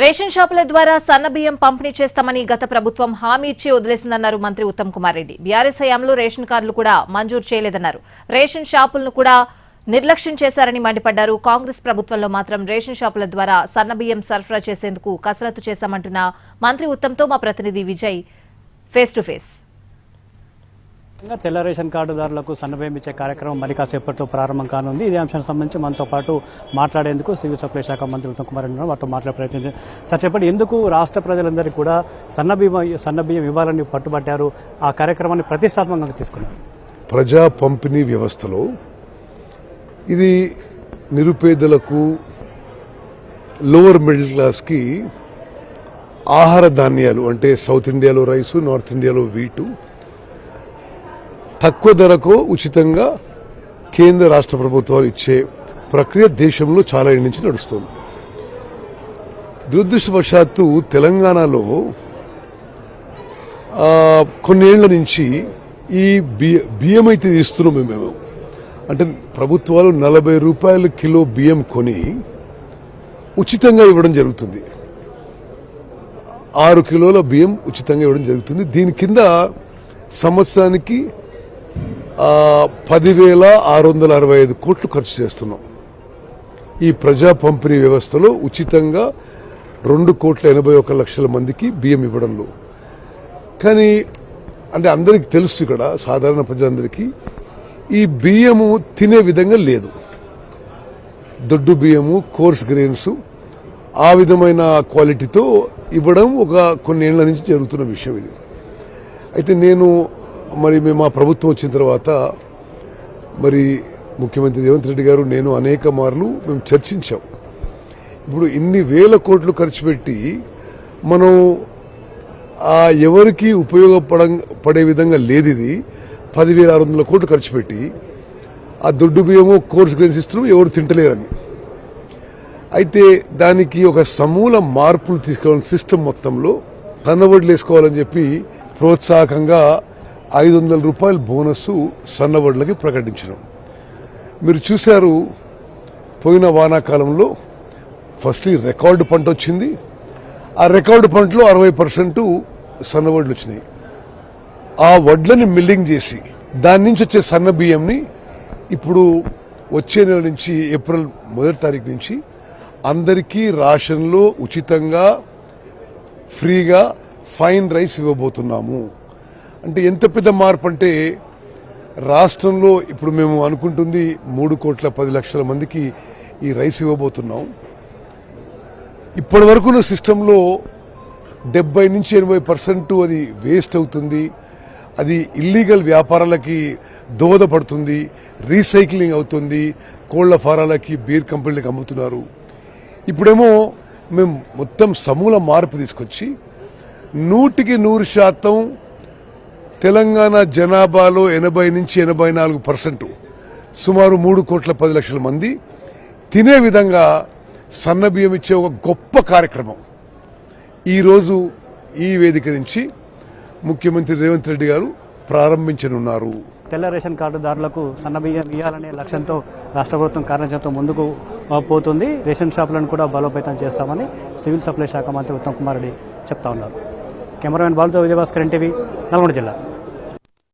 Ration షాపుల ద్వారా సన్నబియ్యం పంపిణీ చేస్తామని గత ప్రభుత్వం హామీ ఇచ్చి వదిలేసిందన్నారు మంత్రి ఉత్తమ్ కుమార్ రెడ్డి. బీఆర్ఎస్ హయాంలో రేషన్ కార్డులు కూడా మంజూరు చేయలేదన్నారు. రేషన్ షాపులను కూడా నిర్లక్ష్యం చేశారని మండిపడ్డారు. కాంగ్రెస్ ప్రభుత్వంలో మాత్రం రేషన్ షాపుల ద్వారా సన్నబియ్యం సరఫరా చేసేందుకు కసరత్తు చేశామంటున్న మంత్రి ఉత్తమ్తో మా ప్రతినిధి విజయ్ ఫేస్ టు ఫేస్. తెల్ల రేషన్ కార్డుదారులకు సన్నబియ్యం ఇచ్చే కార్యక్రమం మరి కాసేపట్లో ప్రారంభం కానుంది. ఇదే అంశానికి సంబంధించి మనతో పాటు మాట్లాడేందుకు సివిల్ సప్లై శాఖ మంత్రి ఉత్తమ్ కుమార్ ఉన్నారు. వారితో మాట్లాడే ప్రయత్నం సార్ చెప్పండి ఎందుకు రాష్ట్ర ప్రజలందరికీ కూడా సన్నబియ్యం సన్నబియ్యం ఇవ్వాలని పట్టుబట్టారు? ఆ కార్యక్రమాన్ని ప్రతిష్టాత్మకంగా తీసుకున్నారు. ప్రజా పంపిణీ వ్యవస్థలో ఇది నిరుపేదలకు లోవర్ మిడిల్ క్లాస్కి ఆహార ధాన్యాలు అంటే సౌత్ ఇండియాలో రైసు నార్త్ ఇండియాలో వీటు తక్కువ ధరకు ఉచితంగా కేంద్ర రాష్ట్ర ప్రభుత్వాలు ఇచ్చే ప్రక్రియ దేశంలో చాలా ఏళ్ళ నుంచి నడుస్తుంది. దురదృష్టవశాత్తు తెలంగాణలో కొన్నేళ్ళ నుంచి ఈ బియ్య- బియ్యం అయితే ఇస్తున్నాం మేము. అంటే ప్రభుత్వాలు నలభై రూపాయల కిలో బియ్యం కొని ఉచితంగా ఇవ్వడం జరుగుతుంది. ఆరు కిలోల బియ్యం ఉచితంగా ఇవ్వడం జరుగుతుంది. దీని కింద సంవత్సరానికి పదివేల ఆరు వందల అరవై ఐదు కోట్లు ఖర్చు చేస్తున్నాం. ఈ ప్రజా పంపిణీ వ్యవస్థలో ఉచితంగా రెండు కోట్ల ఎనభై ఒక లక్షల మందికి బియ్యం ఇవ్వడంలో. కానీ అంటే అందరికి తెలుసు ఇక్కడ సాధారణ ప్రజలందరికీ ఈ బియ్యము తినే విధంగా లేదు. దొడ్డు బియ్యము కోర్స్ గ్రెయిన్స్ ఆ విధమైన క్వాలిటీతో ఇవ్వడం ఒక కొన్నేళ్ళ నుంచి జరుగుతున్న విషయం ఇది. అయితే నేను మరి మేము మా ప్రభుత్వం వచ్చిన తర్వాత మరి ముఖ్యమంత్రి రేవంత్ రెడ్డి గారు నేను అనేక మార్లు మేము చర్చించాం. ఇప్పుడు ఇన్ని వేల కోట్లు ఖర్చు పెట్టి మనం ఆ ఎవరికి ఉపయోగపడ పడే విధంగా లేదు ఇది. పదివేల ఆరు వందల కోట్లు ఖర్చు పెట్టి ఆ దొడ్డు బియ్యము కోర్స్ గ్రెయిన్స్ ఇస్తున్నాం ఎవరు తింటలేరని. అయితే దానికి ఒక సమూల మార్పులు తీసుకోవాలని సిస్టమ్ మొత్తంలో సన్నవడ్లు వేసుకోవాలని చెప్పి ప్రోత్సాహకంగా ఐదు వందల రూపాయల బోనస్ సన్నబడులకి ప్రకటించడం. మీరు చూశారు పోయిన వానాకాలంలో ఫస్ట్లీ రికార్డు పంట వచ్చింది. ఆ రికార్డు పంటలో అరవై పర్సెంట్ సన్నవడ్లు వచ్చినాయి. ఆ వడ్లని మిల్లింగ్ చేసి దాని నుంచి వచ్చే సన్న బియ్యంని ఇప్పుడు వచ్చే నెల నుంచి ఏప్రిల్ మొదటి తారీఖు నుంచి అందరికీ రాషన్లో ఉచితంగా ఫ్రీగా ఫైన్ రైస్ ఇవ్వబోతున్నాము. అంటే ఎంత పెద్ద మార్పు అంటే రాష్ట్రంలో ఇప్పుడు మేము అనుకుంటుంది మూడు కోట్ల పది లక్షల మందికి ఈ రైస్ ఇవ్వబోతున్నాం. ఇప్పటి వరకున్న సిస్టంలో డెబ్బై నుంచి ఎనభై పర్సెంట్ అది వేస్ట్ అవుతుంది. అది ఇల్లీగల్ వ్యాపారాలకి దోహదపడుతుంది. రీసైక్లింగ్ అవుతుంది. కోళ్ళ ఫారాలకి బీర్ కంపెనీలకు అమ్ముతున్నారు. ఇప్పుడేమో మేము మొత్తం సమూల మార్పు తీసుకొచ్చి నూటికి నూరు శాతం తెలంగాణ జనాభాలో ఎనభై నుంచి ఎనభై నాలుగు పర్సెంట్ సుమారు మూడు కోట్ల పది లక్షల మంది. తినే విధంగా సన్నబియ్యం ఇచ్చే ఒక గొప్ప కార్యక్రమం. ఈరోజు ఈ వేదిక నుంచి ముఖ్యమంత్రి రేవంత్ రెడ్డి గారు ప్రారంభించనున్నారు. తెల్ల రేషన్ కార్డుదారులకు సన్నబియ్యం ఇవ్వాలనే లక్ష్యంతో రాష్ట్ర ప్రభుత్వం కార్యాచరణతో ముందుకు పోతుంది. రేషన్ షాపులను కూడా బలోపేతం చేస్తామని సివిల్ సప్లై శాఖ మంత్రి ఉత్తమ్ కుమార్ రెడ్డి చెప్తా ఉన్నారు. కెమెరామెన్ బాలుతో విజయభాస్కర్ ఎన్టీవీ నల్గొండ జిల్లా.